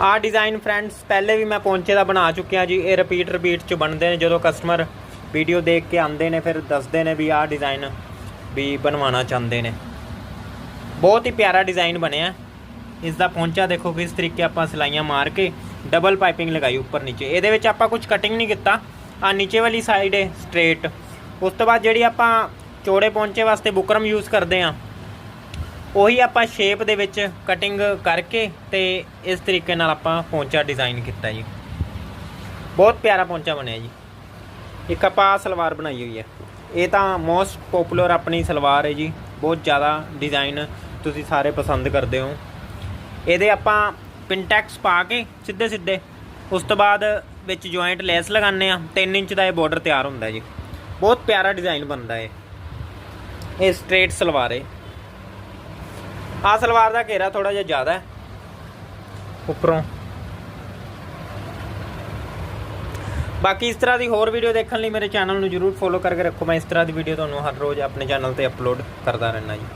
ਆਹ design friends ਪਹਿਲੇ ਵੀ ਮੈਂ ਪੌਂਚੇ ਦਾ ਬਣਾ ਚੁੱਕਿਆ ਜੀ। ਇਹ ਰਿਪੀਟ ਰਿਪੀਟ ਚ ਬਣਦੇ ਨੇ। ਜਦੋਂ ਕਸਟਮਰ ਵੀਡੀਓ ਦੇਖ ਕੇ ਆਉਂਦੇ ਨੇ, ਫਿਰ ਦੱਸਦੇ ਨੇ ਵੀ ਆਹ ਡਿਜ਼ਾਈਨ ਵੀ ਬਣਵਾਉਣਾ ਚਾਹੁੰਦੇ ਨੇ। ਬਹੁਤ ਹੀ ਪਿਆਰਾ ਡਿਜ਼ਾਈਨ ਬਣਿਆ। ਇਸ ਦਾ ਪੌਂਚਾ ਦੇਖੋ ਕਿਸ ਤਰੀਕੇ ਆਪਾਂ ਸਿਲਾਈਆਂ ਮਾਰ ਕੇ ਡਬਲ ਪਾਈਪਿੰਗ ਲਗਾਈ ਉੱਪਰ ਨੀਚੇ। ਇਹਦੇ ਵਿੱਚ ਆਪਾਂ ਕੁਝ ਕਟਿੰਗ ਨਹੀਂ ਕੀਤਾ। ਆ ਨੀਚੇ ਵਾਲੀ ਸਾਈਡ ਹੈ ਸਟ੍ਰੇਟ ਉਸ ਤੋਂ ਬਾਅਦ ਜਿਹੜੀ ਆਪਾਂ ਚੌੜੇ ਪੌਂਚੇ ਵਾਸਤੇ ਬੁਕਰਮ ਯੂਜ਼ ਕਰਦੇ ਆ ਉਹੀ ਆਪਾਂ ਸ਼ੇਪ ਦੇ ਵਿੱਚ ਕਟਿੰਗ ਕਰਕੇ ਤੇ ਇਸ ਤਰੀਕੇ ਨਾਲ ਆਪਾਂ ਪੌਂਚਾ ਡਿਜ਼ਾਈਨ ਕੀਤਾ ਜੀ। ਬਹੁਤ ਪਿਆਰਾ ਪੌਂਚਾ ਬਣਿਆ ਜੀ। ਇੱਕ ਆਪਾਂ ਸਲਵਾਰ ਬਣਾਈ ਹੋਈ ਹੈ। ਇਹ ਤਾਂ ਮੋਸਟ ਪਪੂਲਰ ਆਪਣੀ ਸਲਵਾਰ ਹੈ ਜੀ। ਬਹੁਤ ਜ਼ਿਆਦਾ ਡਿਜ਼ਾਈਨ ਤੁਸੀਂ ਸਾਰੇ ਪਸੰਦ ਕਰਦੇ ਹੋ। ਇਹਦੇ ਆਪਾਂ ਪਿੰਟੈਕਸ ਪਾ ਕੇ ਸਿੱਧੇ ਸਿੱਧੇ ਉਸ ਤੋਂ ਬਾਅਦ ਵਿੱਚ ਜੁਆਇੰਟ ਲੈਸ ਲਗਾਉਂਦੇ ਆ 3 ਇੰਚ ਦਾ ਇਹ ਬਾਰਡਰ ਤਿਆਰ ਹੁੰਦਾ ਜੀ। ਬਹੁਤ ਪਿਆਰਾ ਡਿਜ਼ਾਈਨ ਬਣਦਾ ਹੈ ਇਹ ਸਟ੍ਰੇਟ ਸਲਵਾਰ ਹੈ। ਆ ਸਲਵਾਰ ਦਾ ਘੇਰਾ ਥੋੜਾ ਜਿਹਾ ਜ਼ਿਆਦਾ ਹੈ। ਉੱਪਰੋਂ। ਬਾਕੀ ਇਸ ਤਰ੍ਹਾਂ ਦੀ ਹੋਰ ਵੀਡੀਓ ਦੇਖਣ ਲਈ ਮੇਰੇ ਚੈਨਲ ਨੂੰ ਜਰੂਰ ਫੋਲੋ ਕਰਕੇ ਰੱਖੋ। ਮੈਂ ਇਸ ਤਰ੍ਹਾਂ ਦੀ ਵੀਡੀਓ ਤੁਹਾਨੂੰ ਹਰ ਰੋਜ਼ ਆਪਣੇ ਚੈਨਲ ਤੇ ਅਪਲੋਡ ਕਰਦਾ ਰਹਿਣਾ ਜੀ।